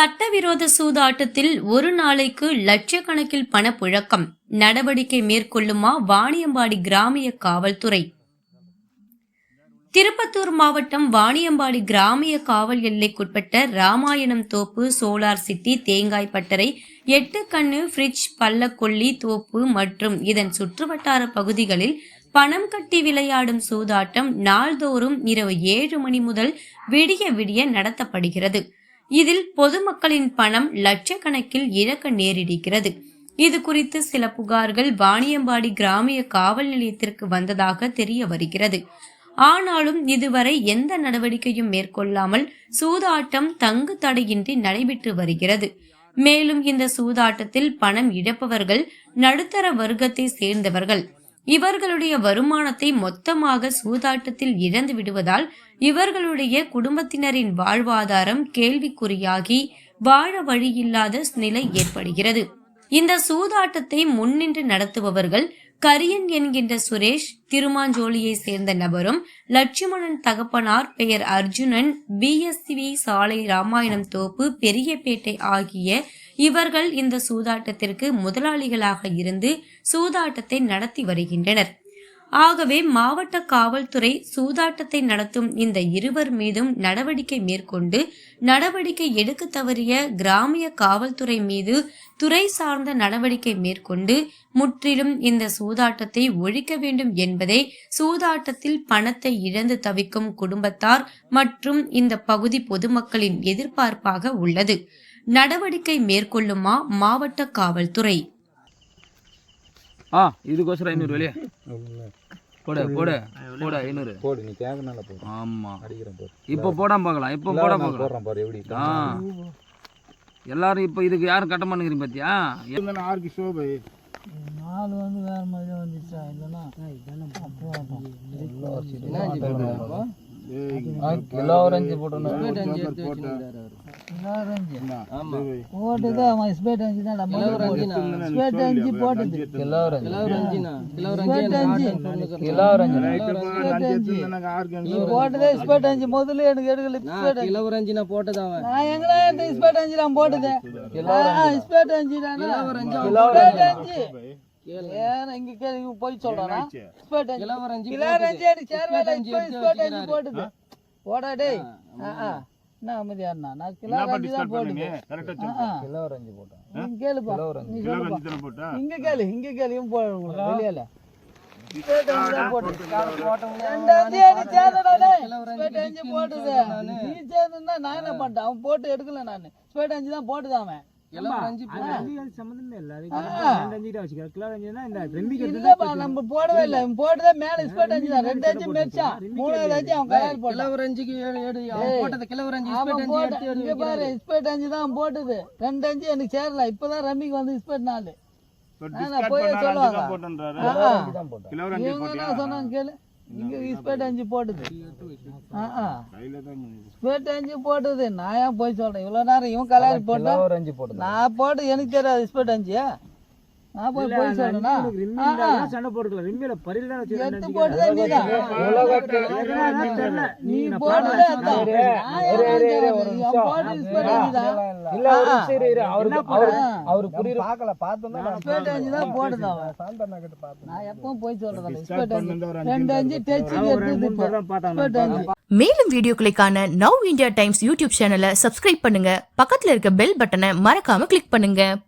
சட்டவிரோத சூதாட்டத்தில் ஒரு நாளைக்கு லட்சக்கணக்கில் பணப்புழக்கம். நடவடிக்கை மேற்கொள்ளுமா வாணியம்பாடி கிராமிய காவல்துறை? திருப்பத்தூர் மாவட்டம் வாணியம்பாடி கிராமிய காவல் எல்லைக்குட்பட்ட ராமாயணம் தோப்பு சோலார் சிட்டி தேங்காய் பட்டறை எட்டு கண்ணு ஃப்ரிட்ஜ் பள்ளக்கொல்லி தோப்பு மற்றும் இதன் சுற்றுவட்டார பகுதிகளில் பணம் கட்டி விளையாடும் சூதாட்டம் நாள்தோறும் இரவு ஏழு மணி முதல் விடிய விடிய நடத்தப்படுகிறது. இதில் பொதுமக்களின் பணம் லட்சக்கணக்கில் இழக்க நேரிடுகிறது. இது குறித்து சில புகார்கள் வாணியம்பாடி கிராமிய காவல் நிலையத்திற்கு வந்ததாக தெரிய வருகிறது. ஆனாலும் இதுவரை எந்த நடவடிக்கையும் மேற்கொள்ளாமல் சூதாட்டம் தங்கு தடையின்றி நடைபெற்று வருகிறது. மேலும் இந்த சூதாட்டத்தில் பணம் இழப்பவர்கள் நடுத்தர வர்க்கத்தை சேர்ந்தவர்கள் இவர்களுடைய வருமானத்தை மொத்தமாக சூதாட்டத்தில் இழந்து விடுவதால் இவர்களுடைய குடும்பத்தினரின் வாழ்வாதாரம் கேள்விக்குறியாகி வாழ வழியில்லாத நிலை ஏற்படுகிறது. இந்த சூதாட்டத்தை முன்னின்று நடத்துபவர்கள் கரியன் என்கின்ற சுரேஷ் திருமாஞ்சோலியை சேர்ந்த நபரும் லட்சுமணன் தகப்பனார் பெயர் அர்ஜுனன் பிஎஸ்வி சாலை ராமாயணம் தோப்பு பெரியபேட்டை ஆகிய இவர்கள் இந்த சூதாட்டத்திற்கு முதலாளிகளாக இருந்து சூதாட்டத்தை நடத்தி வருகின்றனர். ஆகவே மாவட்ட காவல்துறை சூதாட்டத்தை நடத்தும் இந்த இருவர் மீதும் நடவடிக்கை மேற்கொண்டு நடவடிக்கை எடுக்க தவறிய கிராமிய காவல்துறை மீது துறை சார்ந்த நடவடிக்கை மேற்கொண்டு முற்றிலும் இந்த சூதாட்டத்தை ஒழிக்க வேண்டும் என்பதே சூதாட்டத்தில் பணத்தை இழந்து தவிக்கும் குடும்பத்தார் மற்றும் இந்த பகுதி பொதுமக்களின் எதிர்பார்ப்பாக உள்ளது. நடவடிக்கை மேற்கொள்ளுமா மாவட்ட காவல்துறை? ஆ இதுக்கோசரம் ஐநூறு வெளியே. போடு போடு போடு ஐநூறு. போடு நீ கேட்கனால போடு. ஆமா. அடிக்கிறேன் போடு. இப்போ போடாம பார்க்கலாம் இப்போ போட போடுறேன் பாரு எப்படி? ஆ. எல்லாரும் இப்போ இதுக்கு யாரும் கட்ட மாட்டேங்கிறீங்க பாத்தியா? ஆர்கி சோபை நாலு வந்து வேற மாதிரி வந்துச்சா இல்லைன்னா? கிலோ ஸ்பேட் அஞ்சு முதல்ல எனக்கு எடுக்கல போட்டது அவன்? நான் எங்கடா இந்த ஸ்பேட் அஞ்சு நான் போட்டது ஸ்பேட் அஞ்சு கிலோ அஞ்சு ஏன் இங்க கேளு இங்க போய் சொல்றானா? சேர்வேல ஸ்பேட் அஞ்சு போட்டது. போடா டேய். என்ன அமைதியா நான் கிலோ அஞ்சு தான் போட்டது. ஆ, ஆ. கிலோ ஆரஞ்சு போட்டேன். நீங்க கேளுப்பா நீ சொல்லுப்பா இங்க கேளு இங்க கேளு இவன் போட வெளியில. போட்டது. நீ சேர்ந்துன்னா நான் என்ன பண்ணிட்டேன்? அவன் போட்டு எடுக்கல நான். ஸ்பேட் அஞ்சு தான் போட்டது அவன். நம்ம போடவே இல்ல. இவன் போட்டதே மேல ஸ்பேட் அஞ்சு தான். ரெண்டு அஞ்சு மெச்சான் மூணாவது அஞ்சு அவன் கலர் போட்டான். கிலோவரஞ்சிக்கு எடு அவன் போட்டது கிலோவரஞ்சி அவன் போட்ட இங்க பாரு ஸ்பேட் அஞ்சு தான் போட்டது. ரெண்டு அஞ்சு எனக்கு சேரல. இப்பதான் ரம்மிக்கு வந்து ஸ்பேட் நாலு. நான் போய் சொல்லுவாங்க. சொன்னாங்க கேளு. இங்க ஸ்பேட் அஞ்சு போட்டது. ஸ்பேட் அஞ்சு போட்டது. நான் ஏன் போய் சொல்றேன்? இவ்வளவு நேரம் இவன் கலர் போட்டா நான் போட்டு எனக்கு தெரியாது ஸ்பேட் அஞ்சு. அவரு பார்த்தோம் நான் எப்பவும் போய் எடுத்தது இப்போ. ஸ்பேட் அஞ்சு. மேலும் வீடியோக்களை காண நவ் இந்தியா டைம்ஸ் யூடியூப் சேனலை சப்ஸ்கிரைப் பண்ணுங்க. பக்கத்துல இருக்க பெல் பட்டனை மறக்காம கிளிக் பண்ணுங்க.